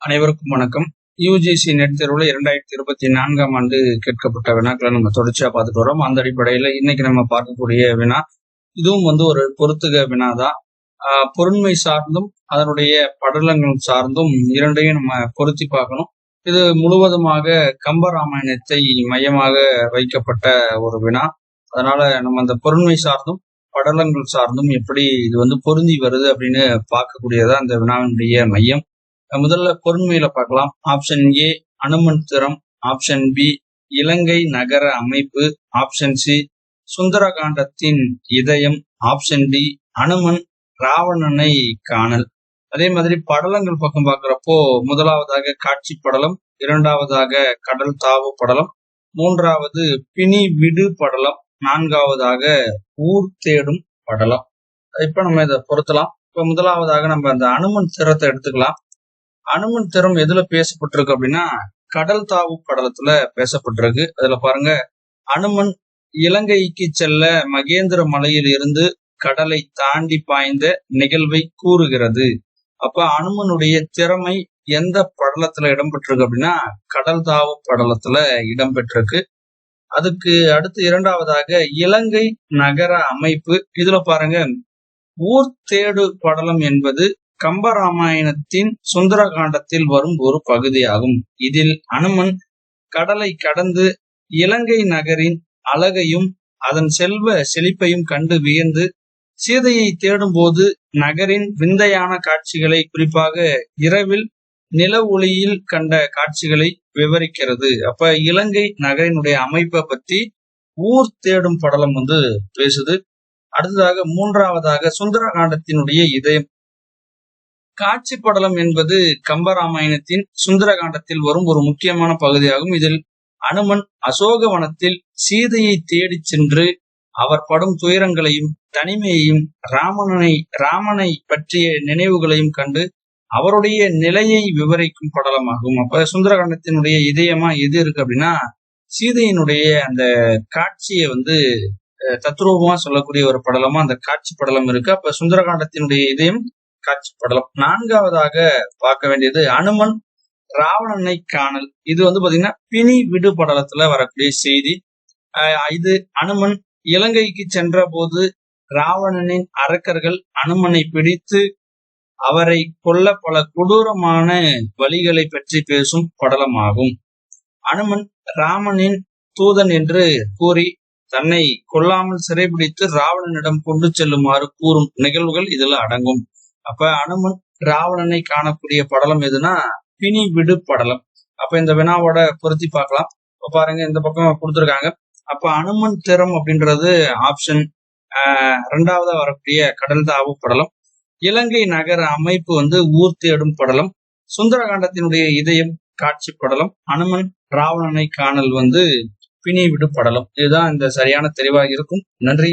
அனைவருக்கும் வணக்கம். UGC net தேர்வுல இரண்டாயிரத்தி இருபத்தி நான்காம் ஆண்டு கேட்கப்பட்ட வினாக்களை நம்ம தொடர்ச்சியா பார்த்துட்டு வரோம் அந்த அடிப்படையில இன்னைக்கு நம்ம பார்க்கக்கூடிய வினா இதுவும் வந்து ஒரு பொருத்துக வினாதான் ஆஹ் பொருண்மை சார்ந்தும் அதனுடைய படலங்கள் சார்ந்தும் இரண்டையும் நம்ம பொருத்தி பார்க்கணும். இது முழுவதுமாக கம்பராமாயணத்தை மையமாக வைக்கப்பட்ட ஒரு வினா. அதனால நம்ம அந்த பொருண்மை சார்ந்தும் படலங்கள் சார்ந்தும் எப்படி இது வந்து பொருந்தி வருது அப்படின்னு பார்க்கக்கூடியதா அந்த வினாவினுடைய மையம். முதல்ல பொருண்மையில பார்க்கலாம். ஆப்ஷன் ஏ அனுமன் திறம். ஆப்ஷன் பி இலங்கை நகர அமைப்பு. ஆப்ஷன் சி சுந்தரகாண்டத்தின் இதயம். ஆப்ஷன் டி அனுமன் ராவணனை காணல். அதே மாதிரி படலங்கள் பக்கம் பார்க்கிறப்போ முதலாவதாக காட்சி படலம் இரண்டாவதாக கடல் தாவு படலம் மூன்றாவது பிணி விடு படலம் நான்காவதாக ஊர் தேடும் படலம். இப்ப நம்ம இதை பொருத்தலாம். இப்ப முதலாவதாக நம்ம அந்த அனுமன் சிரத்தை எடுத்துக்கலாம். அனுமன் திறம் எதுல பேசப்பட்டிருக்கு அப்படின்னா கடல் தாவு படலத்துல பேசப்பட்டிருக்கு. அதுல பாருங்க அனுமன் இலங்கைக்கு செல்ல மகேந்திர மலையில் இருந்து கடலை தாண்டி பாய்ந்த நிகழ்வை கூறுகிறது. அப்ப அனுமனுடைய திறமை எந்த படலத்துல இடம்பெற்றிருக்கு அப்படின்னா கடல் தாவு படலத்துல இடம்பெற்றிருக்கு. அதுக்கு அடுத்து இரண்டாவதாக இலங்கை நகர அமைப்பு. இதுல பாருங்க ஊர் தேடு படலம் என்பது கம்பராமாயணத்தின் சுந்தரகாண்டத்தில் வரும் ஒரு பகுதியாகும். இதில் அனுமன் கடலை கடந்து இலங்கை நகரின் அழகையும் அதன் செல்வ செழிப்பையும் கண்டு வியந்து சீதையை தேடும்போது நகரின் விந்தையான காட்சிகளை குறிப்பாக இரவில் நில ஒளியில் கண்ட காட்சிகளை விவரிக்கிறது. அப்ப இலங்கை நகரினுடைய அமைப்பை பத்தி ஊர் தேடும் படலம் வந்து பேசுது. அடுத்ததாக மூன்றாவதாக சுந்தரகாண்டத்தினுடைய இதயம் காட்சி படலம் என்பது கம்பராமாயணத்தின் சுந்தரகாண்டத்தில் வரும் ஒரு முக்கியமான பகுதியாகும். இதில் அனுமன் அசோகவனத்தில் சீதையை தேடி சென்று அவர் படும் துயரங்களையும் தனிமையையும் ராமனை ராமனை பற்றிய நினைவுகளையும் கண்டு அவருடைய நிலையை விவரிக்கும் படலமாகும். அப்ப சுந்தரகாண்டத்தினுடைய இதயமா எது இருக்கு அப்படின்னா சீதையினுடைய அந்த காட்சியை வந்து தத்ரூபமா சொல்லக்கூடிய ஒரு படலமா அந்த காட்சி படலம் இருக்கு. அப்ப சுந்தரகாண்டத்தினுடைய இதயம் காட்சி படலம் நான்காவதாக பார்க்க வேண்டியது அனுமன் ராவணனை காணல். இது வந்து பாத்தீங்கன்னா பிணி விடு படலத்துல வரக்கூடிய செய்தி. இது அனுமன் இலங்கைக்கு சென்ற போது ராவணனின் அரக்கர்கள் அனுமனை பிடித்து அவரை கொல்ல பல கொடூரமான வழிகளை பற்றி பேசும் படலமாகும். அனுமன் ராமனின் தூதன் என்று கூறி தன்னை கொல்லாமல் சிறைபிடித்து ராவணனிடம் கொண்டு செல்லுமாறு கூறும் நிகழ்வுகள் இதுல அடங்கும். அப்ப அனுமன் ராவணனை காணக்கூடிய படலம் எதுனா பிணி விடு படலம். அப்ப இந்த வினாவோட பொருத்தி பார்க்கலாம். இப்ப பாருங்க இந்த பக்கம் கொடுத்துருக்காங்க. அப்ப அனுமன் திறம் அப்படின்றது ஆப்ஷன் ரெண்டாவதா வரக்கூடிய கடல் தாவு படலம். இலங்கை நகர அமைப்பு வந்து ஊர் தேடும் படலம். சுந்தரகாண்டத்தினுடைய இதயம் காட்சி படலம். அனுமன் ராவணனை காணல் வந்து பிணி விடு படலம். இதுதான் இந்த சரியான தெளிவாக இருக்கும். நன்றி.